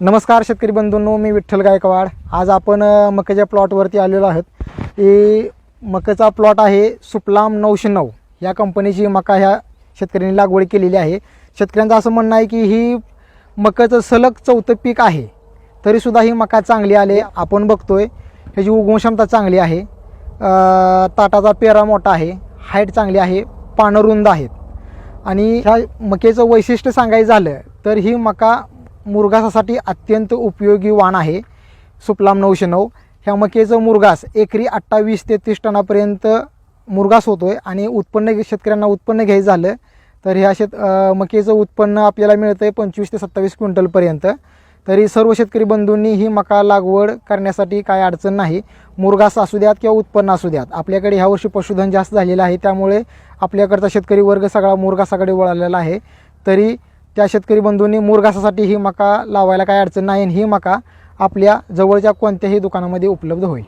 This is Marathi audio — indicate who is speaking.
Speaker 1: नमस्कार शेतकरी बंधूंनो मी विठ्ठल गायकवाड. आज आपण मक्याच्या प्लॉटवरती आलेलो आहोत. ही मक्याचा प्लॉट आहे सुपलाम नऊशे नऊ. या कंपनीची मका ह्या शेतकऱ्यांनी लागवड केलेली आहे. शेतकऱ्यांचं असं म्हणणं आहे की ही मकाचं सलग चौथं पीक आहे. तरीसुद्धा ही मका चांगली आले. आपण बघतोय ह्याची उगवण क्षमता चांगली आहे. ताटाचा पेरा मोठा आहे. हाईट चांगली आहे. पानं रुंद आहेत. आणि ह्या मकेचं वैशिष्ट्य सांगायचं झालं तर ही मका मुरघासासाठी अत्यंत उपयोगी वाण आहे. सुपलाम नऊशे नऊ. ह्या मकेचं मुरघास एकरी अठ्ठावीस ते तीस टनापर्यंत मुरघास होतो आहे आणि उत्पन्न शेतकऱ्यांना उत्पन्न घ्यायचं झालं तर ह्या शेत मकेचं उत्पन्न आपल्याला मिळतं आहे पंचवीस ते सत्तावीस क्विंटलपर्यंत. तरी सर्व शेतकरी बंधूंनी ही मका लागवड करण्यासाठी काय अडचण नाही. मुरघास असू द्यात किंवा उत्पन्न असू द्यात. आपल्याकडे ह्या वर्षी पशुधन जास्त झालेलं आहे त्यामुळे आपल्याकडचा शेतकरी वर्ग सगळा मुरघासाकडे वळालेला आहे. तरी त्या शेतकरी बंधूंनी मुरघासासाठी ही मका लावायला काय अडचण नाही आणि ही मका आपल्या जवळच्या कोणत्याही दुकानामध्ये उपलब्ध होईल.